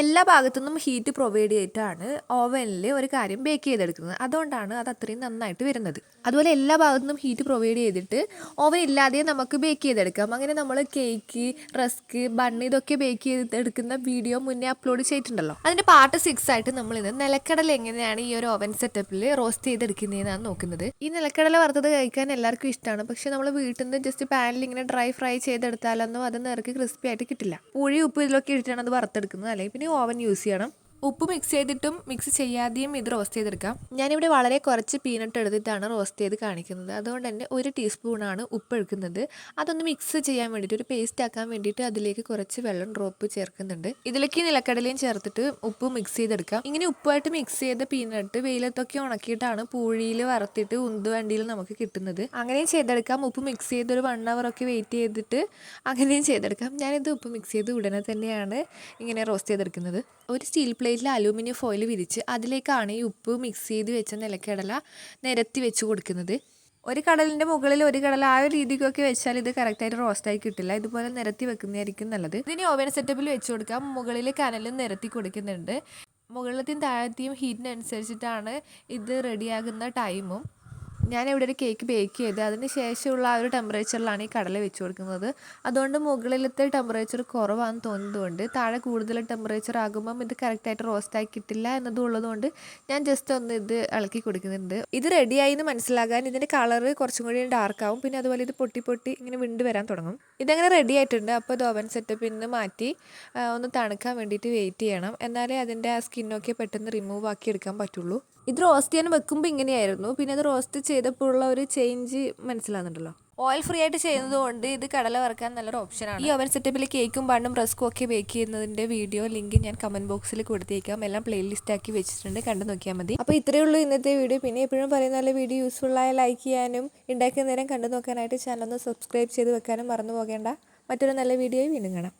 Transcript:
എല്ലാ ഭാഗത്തു നിന്നും ഹീറ്റ് പ്രൊവൈഡ് ചെയ്തിട്ടാണ് ഓവനിൽ ഒരു കാര്യം ബേക്ക് ചെയ്തെടുക്കുന്നത്. അതുകൊണ്ടാണ് അത് അത്രയും നന്നായിട്ട് വരുന്നത്. അതുപോലെ എല്ലാ ഭാഗത്തു നിന്നും ഹീറ്റ് പ്രൊവൈഡ് ചെയ്തിട്ട് ഓവൻ ഇല്ലാതെ നമുക്ക് ബേക്ക് ചെയ്തെടുക്കാം. അങ്ങനെ നമ്മൾ കേക്ക് റസ്ക് ബണ്ണ് ഇതൊക്കെ ബേക്ക് ചെയ്തെടുക്കുന്ന വീഡിയോ മുന്നേ അപ്ലോഡ് ചെയ്തിട്ടുണ്ടല്ലോ. അതിന്റെ പാർട്ട് സിക്സ് ആയിട്ട് നമ്മൾ ഇന്ന് നിലക്കടല എങ്ങനെയാണ് ഈ ഒരു ഓവൻ സെറ്റപ്പിൽ റോസ്റ്റ് ചെയ്തെടുക്കുന്നതെന്നാണ് നോക്കുന്നത്. ഈ നിലക്കടല വറുത്തത് കഴിക്കാൻ എല്ലാവർക്കും ഇഷ്ടമാണ്. പക്ഷേ നമ്മൾ വീട്ടിൽ നിന്ന് ജസ്റ്റ് പാനിൽ ഇങ്ങനെ ഡ്രൈ ഫ്രൈ ചെയ്തെടുത്താലൊന്നും അത് നിറക്ക് ക്രിസ്പി ആയിട്ട് കിട്ടില്ല. പുഴി ഉപ്പ് ഇതിലൊക്കെ ഇട്ടിട്ടാണ് അത് വറുത്തെടുക്കുന്നത്. അല്ലെങ്കിൽ പിന്നെ ഓവൻ യൂസ് ചെയ്യണം. ഉപ്പ് മിക്സ് ചെയ്തിട്ടും മിക്സ് ചെയ്യാതെയും ഇത് റോസ്റ്റ് ചെയ്തെടുക്കാം. ഞാനിവിടെ വളരെ കുറച്ച് പീനട്ട് എടുത്തിട്ടാണ് റോസ്റ്റ് ചെയ്ത് കാണിക്കുന്നത്. അതുകൊണ്ട് തന്നെ ഒരു ടീസ്പൂണാണ് ഉപ്പ് എടുക്കുന്നത് അതൊന്ന് മിക്സ് ചെയ്യാൻ വേണ്ടിയിട്ട് ഒരു പേസ്റ്റ് ആക്കാൻ വേണ്ടിയിട്ട് അതിലേക്ക് കുറച്ച് വെള്ളം ഡ്രോപ്പ് ചേർക്കുന്നുണ്ട്. ഇതിലേക്ക് നിലക്കടലയും ചേർത്തിട്ട് ഉപ്പ് മിക്സ് ചെയ്തെടുക്കാം. ഇങ്ങനെ ഉപ്പുമായിട്ട് മിക്സ് ചെയ്ത പീനട്ട് വെയിലത്തൊക്കെ ഉണക്കിയിട്ടാണ് പൂഴിയിൽ വറുത്തിട്ട് ഉന്ത് വണ്ടിയിൽ നമുക്ക് കിട്ടുന്നത്. അങ്ങനെയും ചെയ്തെടുക്കാം. ഉപ്പ് മിക്സ് ചെയ്ത് ഒരു വൺ അവർ ഒക്കെ വെയിറ്റ് ചെയ്തിട്ട് അങ്ങനെയും ചെയ്തെടുക്കാം. ഞാനിത് ഉപ്പ് മിക്സ് ചെയ്ത് ഉടനെ തന്നെയാണ് ഇങ്ങനെ റോസ്റ്റ് ചെയ്തെടുക്കുന്നത്. ഒരു സ്റ്റീൽ പ്ലേറ്റിൽ അലൂമിനിയം ഫോയിൽ വിരിച്ച് അതിലേക്കാണ് ഈ ഉപ്പ് മിക്സ് ചെയ്ത് വെച്ച നിലക്കടല നിരത്തി വെച്ച് കൊടുക്കുന്നത്. ഒരു കടലിന്റെ മുകളിൽ ഒരു കടല ആ ഒരു രീതിക്കൊക്കെ വെച്ചാൽ ഇത് കറക്റ്റായിട്ട് റോസ്റ്റായി കിട്ടില്ല. ഇതുപോലെ നിരത്തി വെക്കുന്നതായിരിക്കും നല്ലത്. ഇതിന് ഓവൻ സെറ്റപ്പിൽ വെച്ച് കൊടുക്കാം. മുകളിൽ കനലും നിരത്തി കൊടുക്കുന്നുണ്ട്. മുകളിലത്തെയും താഴത്തെയും ഹീറ്റിനനുസരിച്ചിട്ടാണ് ഇത് റെഡിയാകുന്ന ടൈമും ഞാൻ ഇവിടെ ഒരു കേക്ക് ബേക്ക് ചെയ്ത് അതിന് ശേഷമുള്ള ആ ഒരു ടെമ്പറേച്ചറിലാണ് ഈ കടല വെച്ച് കൊടുക്കുന്നത്. അതുകൊണ്ട് മുകളിലത്തെ ടെമ്പറേച്ചർ കുറവാണെന്ന് തോന്നുന്നതുകൊണ്ട് താഴെ കൂടുതൽ ടെമ്പറേച്ചർ ആകുമ്പം ഇത് കറക്റ്റായിട്ട് റോസ്റ്റായി കിട്ടില്ല എന്നതും ഉള്ളതുകൊണ്ട് ഞാൻ ജസ്റ്റ് ഒന്ന് ഇത് ഇളക്കി കൊടുക്കുന്നുണ്ട്. ഇത് റെഡിയായി എന്ന് മനസ്സിലാകാൻ ഇതിന്റെ കളറ് കുറച്ചും കൂടി ഡാർക്കാവും പിന്നെ അതുപോലെ ഇത് പൊട്ടി പൊട്ടി ഇങ്ങനെ വിണ്ട് വരാൻ തുടങ്ങും. ഇതങ്ങനെ റെഡി ആയിട്ടുണ്ട്. അപ്പോൾ ഇത് ഓവൻ സെറ്റപ്പിൽ നിന്ന് മാറ്റി ഒന്ന് തണുക്കാൻ വേണ്ടിയിട്ട് വെയിറ്റ് ചെയ്യണം. എന്നാലേ അതിന്റെ ആ സ്കിന്നൊക്കെ പെട്ടെന്ന് റിമൂവ് ആക്കി എടുക്കാൻ പറ്റുള്ളൂ. ഇത് റോസ്റ്റ് ചെയ്യാൻ വെക്കുമ്പോൾ ഇങ്ങനെയായിരുന്നു. പിന്നെ അത് റോസ്റ്റ് ചെയ്തപ്പോൾ ഉള്ള ഒരു ചേഞ്ച് മനസ്സിലാകുന്നുണ്ടല്ലോ. ഓയിൽ ഫ്രീ ആയിട്ട് ചെയ്യുന്നത് കൊണ്ട് ഇത് കടല വറക്കാൻ നല്ലൊരു ഓപ്ഷനാണ് ഈ ഓവൻ സെറ്റപ്പിൽ കേക്കും ബണ്ണും റസ്കും ഒക്കെ ബേക്ക് ചെയ്യുന്നതിന്റെ വീഡിയോ ലിങ്ക് ഞാൻ കമന്റ് ബോക്സിൽ കൊടുത്തേക്കാം. എല്ലാം പ്ലേലിസ്റ്റ് ആക്കി വെച്ചിട്ടുണ്ട്. കണ്ടു നോക്കിയാൽ മതി. അപ്പോൾ ഇത്രയേ ഉള്ളൂ ഇന്നത്തെ വീഡിയോ പിന്നെ എപ്പോഴും പറയുന്ന നല്ല വീഡിയോ യൂസ്ഫുൾ ആയ ലൈക്ക് ചെയ്യാനും ഉണ്ടാക്കുന്ന നേരം കണ്ടു നോക്കാനായിട്ട് ചാനൽ ഒന്ന് സബ്സ്ക്രൈബ് ചെയ്ത് വെക്കാനും മറന്നു പോകേണ്ട. മറ്റൊരു നല്ല വീഡിയോയും വീണ്ടും കാണാം.